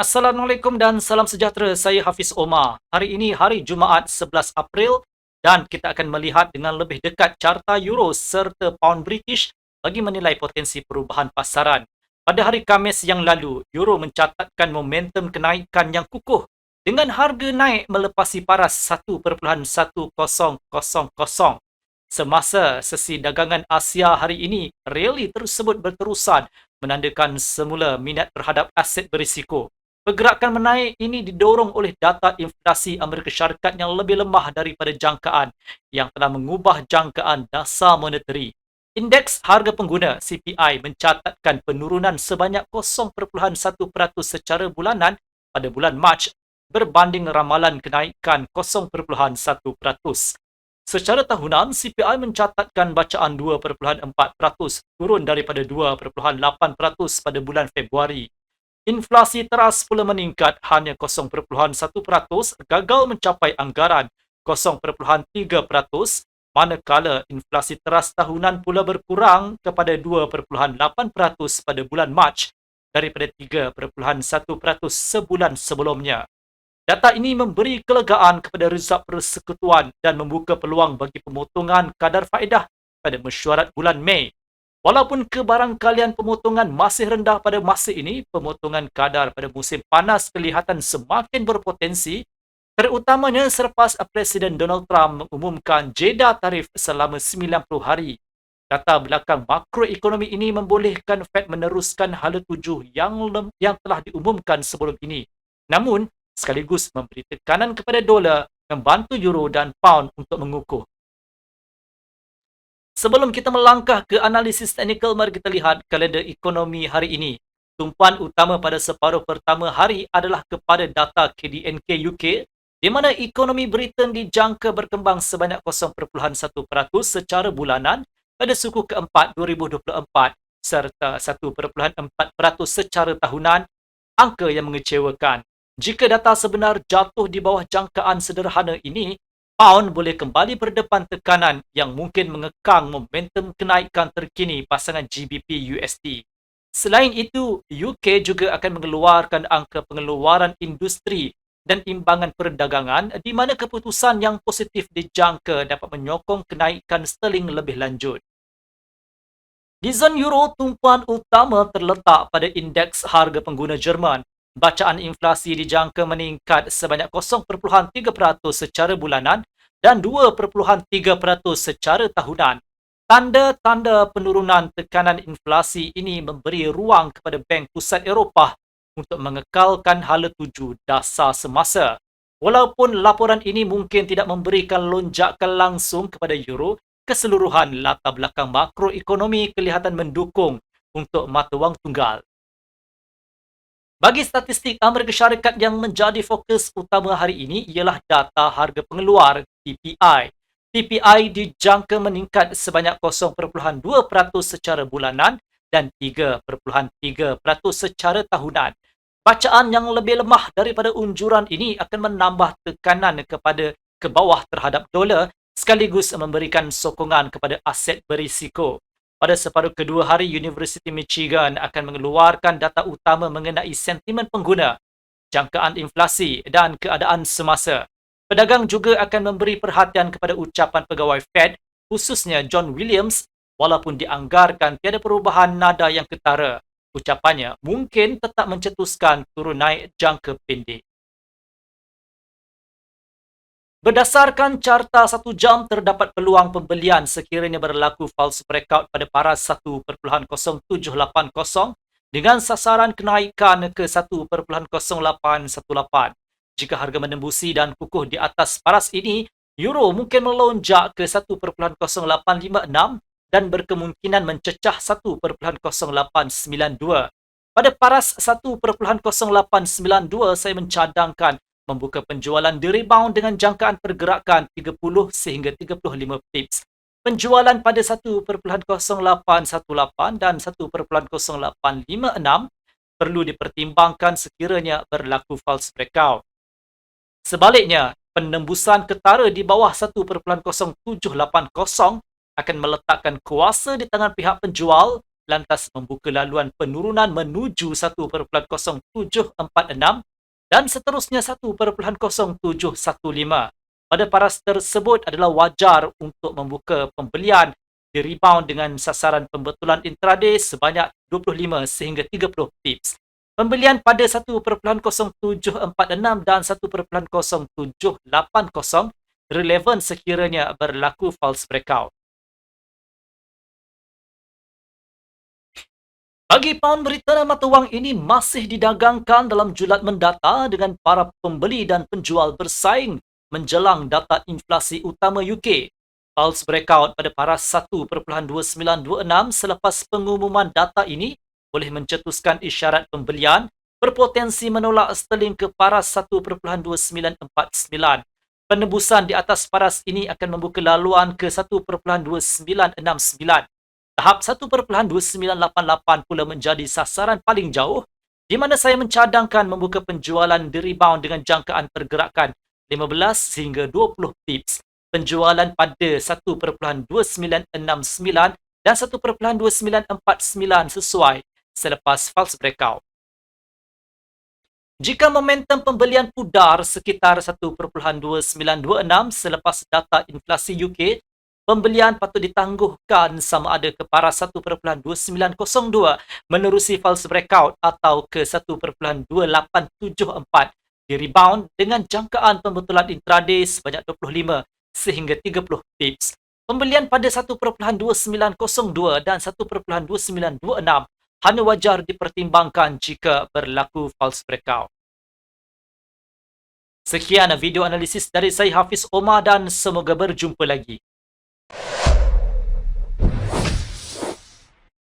Assalamualaikum dan salam sejahtera. Saya Hafiz Omar. Hari ini hari Jumaat 11 April dan kita akan melihat dengan lebih dekat carta euro serta pound British bagi menilai potensi perubahan pasaran. Pada hari Khamis yang lalu, euro mencatatkan momentum kenaikan yang kukuh dengan harga naik melepasi paras 1.1000 semasa sesi dagangan Asia hari ini, rally tersebut berterusan menandakan semula minat terhadap aset berisiko. Pergerakan menaik ini didorong oleh data inflasi Amerika Syarikat yang lebih lemah daripada jangkaan yang telah mengubah jangkaan dasar monetary. Indeks harga pengguna CPI mencatatkan penurunan sebanyak 0.1% secara bulanan pada bulan Mac berbanding ramalan kenaikan 0.1%. Secara tahunan, CPI mencatatkan bacaan 2.4%, turun daripada 2.8% pada bulan Februari. Inflasi teras pula meningkat hanya 0.1%, gagal mencapai anggaran 0.3%, manakala inflasi teras tahunan pula berkurang kepada 2.8% pada bulan Mac daripada 3.1% sebulan sebelumnya. Data ini memberi kelegaan kepada Reserve Persekutuan dan membuka peluang bagi pemotongan kadar faedah pada mesyuarat bulan Mei. Walaupun kebarangkalian pemotongan masih rendah pada masa ini, pemotongan kadar pada musim panas kelihatan semakin berpotensi terutamanya selepas Presiden Donald Trump mengumumkan jeda tarif selama 90 hari. Data belakang makroekonomi ini membolehkan Fed meneruskan hala tuju yang yang telah diumumkan sebelum ini. Namun, sekaligus memberi tekanan kepada dolar membantu euro dan pound untuk mengukuh. Sebelum kita melangkah ke analisis teknikal, mari kita lihat kalender ekonomi hari ini. Tumpuan utama pada separuh pertama hari adalah kepada data KDNK UK di mana ekonomi Britain dijangka berkembang sebanyak 0.1% secara bulanan pada suku keempat 2024 serta 1.4% secara tahunan, angka yang mengecewakan. Jika data sebenar jatuh di bawah jangkaan sederhana ini, pound boleh kembali berdepan tekanan yang mungkin mengekang momentum kenaikan terkini pasangan GBP USD. Selain itu, UK juga akan mengeluarkan angka pengeluaran industri dan timbangan perdagangan di mana keputusan yang positif dijangka dapat menyokong kenaikan sterling lebih lanjut. Di zon euro, tumpuan utama terletak pada indeks harga pengguna Jerman bacaan inflasi dijangka meningkat sebanyak 0.3% secara bulanan dan 2.3% secara tahunan. Tanda-tanda penurunan tekanan inflasi ini memberi ruang kepada Bank Pusat Eropah untuk mengekalkan hala tuju dasar semasa. Walaupun laporan ini mungkin tidak memberikan lonjakan langsung kepada euro, keseluruhan latar belakang makroekonomi kelihatan mendukung untuk mata wang tunggal. Bagi statistik Amerika Syarikat yang menjadi fokus utama hari ini ialah data harga pengeluar TPI. TPI dijangka meningkat sebanyak 0.2% secara bulanan dan 3.3% secara tahunan. Bacaan yang lebih lemah daripada unjuran ini akan menambah tekanan kepada ke bawah terhadap dolar sekaligus memberikan sokongan kepada aset berisiko. Pada separuh kedua hari, University Michigan akan mengeluarkan data utama mengenai sentimen pengguna, jangkaan inflasi dan keadaan semasa. Pedagang juga akan memberi perhatian kepada ucapan pegawai Fed, khususnya John Williams, walaupun dianggarkan tiada perubahan nada yang ketara. Ucapannya mungkin tetap mencetuskan turun naik jangka pendek. Berdasarkan carta satu jam, terdapat peluang pembelian sekiranya berlaku false breakout pada paras 1.0780 dengan sasaran kenaikan ke 1.0818. Jika harga menembusi dan kukuh di atas paras ini, euro mungkin melonjak ke 1.0856 dan berkemungkinan mencecah 1.0892. Pada paras 1.0892, saya mencadangkan membuka penjualan di rebound dengan jangkaan pergerakan 30 sehingga 35 pips. Penjualan pada 1.0818 dan 1.0856 perlu dipertimbangkan sekiranya berlaku false breakout. Sebaliknya, penembusan ketara di bawah 1.0780 akan meletakkan kuasa di tangan pihak penjual lantas membuka laluan penurunan menuju 1.076 dan seterusnya 1.075. Pada paras tersebut adalah wajar untuk membuka pembelian di rebound dengan sasaran pembetulan intraday sebanyak 25 sehingga 30 pips. Pembelian pada 1.0746 dan 1.0780 relevan sekiranya berlaku false breakout. Bagi pound berita mata wang ini masih didagangkan dalam julat mendata dengan para pembeli dan penjual bersaing menjelang data inflasi utama UK. Pulse breakout pada paras 1.2926 selepas pengumuman data ini boleh mencetuskan isyarat pembelian berpotensi menolak sterling ke paras 1.2949. Penembusan di atas paras ini akan membuka laluan ke 1.2969. Tahap 1.2988 pula menjadi sasaran paling jauh di mana saya mencadangkan membuka penjualan di rebound dengan jangkaan pergerakan 15 hingga 20 pips. Penjualan pada 1.2969 dan 1.2949 sesuai selepas false breakout. Jika momentum pembelian pudar sekitar 1.2926 selepas data inflasi UK pembelian patut ditangguhkan sama ada ke paras 1.2902 menerusi false breakout atau ke 1.2874 di rebound dengan jangkaan pembetulan intraday sebanyak 25 sehingga 30 pips. Pembelian pada 1.2902 dan 1.2926 hanya wajar dipertimbangkan jika berlaku false breakout. Sekian video analisis dari saya Hafiz Omar dan semoga berjumpa lagi.